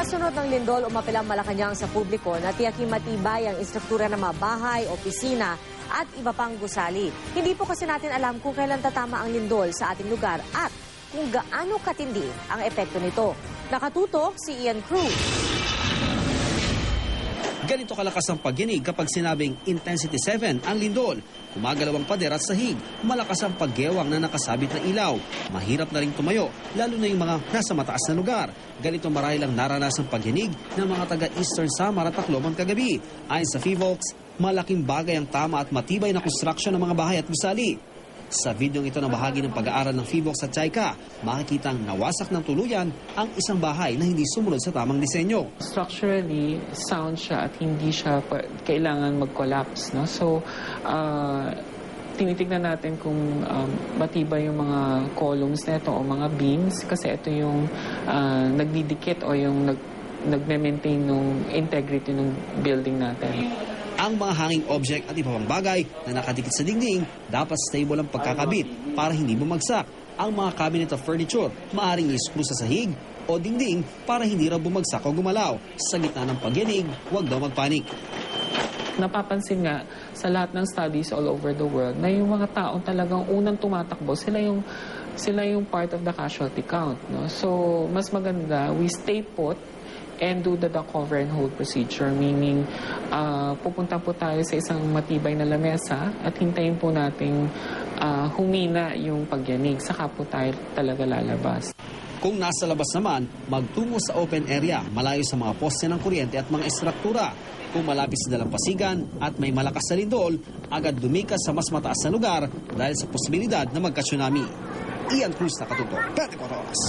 Kasunod ng lindol, umapilang Malacanang sa publiko na tiyaking matibay ang istruktura ng mga bahay, opisina at iba pang gusali. Hindi po kasi natin alam kung kailan tatama ang lindol sa ating lugar at kung gaano katindi ang epekto nito. Nakatutok si Ian Cruz. Ganito kalakas ang pagginig kapag sinabing intensity 7 ang lindol. Kumagalaw ang pader at sahig. Malakas ang paggewang na nakasabit na ilaw. Mahirap na rin tumayo, lalo na yung mga nasa mataas na lugar. Ganito marahil ang naranasang pagginig ng mga taga-Eastern Samar at Tacloban kagabi. Ayon sa FIVOX, malaking bagay ang tama at matibay na konstruksyon ng mga bahay at gusali. Sa videong ito na bahagi ng pag-aaral ng FIVOX at JICA, makikitang nawasak ng tuluyan ang isang bahay na hindi sumunod sa tamang disenyo. structurally sound siya at hindi siya kailangan mag-collapse. No? So, uh, tinitignan natin kung um, matibay yung mga columns nito o mga beams kasi ito yung uh, nagdidikit o yung nag, nagme-maintain ng integrity ng building natin. Ang mga hanging object at iba pang bagay na nakadikit sa dingding dapat stable ang pagkakabit para hindi bumagsak. Ang mga cabinet of furniture maaaring i-screw sa sahig o dingding para hindi raw bumagsak o gumalaw. Sa gitna ng pagyanig, huwag daw magpanik. Napapansin nga sa lahat ng studies all over the world na yung mga taong talagang unang tumatakbo, sila yung sila yung part of the casualty count. No? So, mas maganda, we stay put and do the, the cover and hold procedure. Meaning, ah, pupunta po tayo sa isang matibay na lamesa at hintayin po nating ah, humina yung pagyanig. Saka po tayo talaga lalabas. Kung nasa labas naman, magtungo sa open area, malayo sa mga poste ng kuryente at mga estruktura. Kung malapit sa dalampasigan at may malakas na lindol, agad lumikas sa mas mataas na lugar dahil sa posibilidad na magka-tsunami. Ian Cruz nakatutok, 24 oras.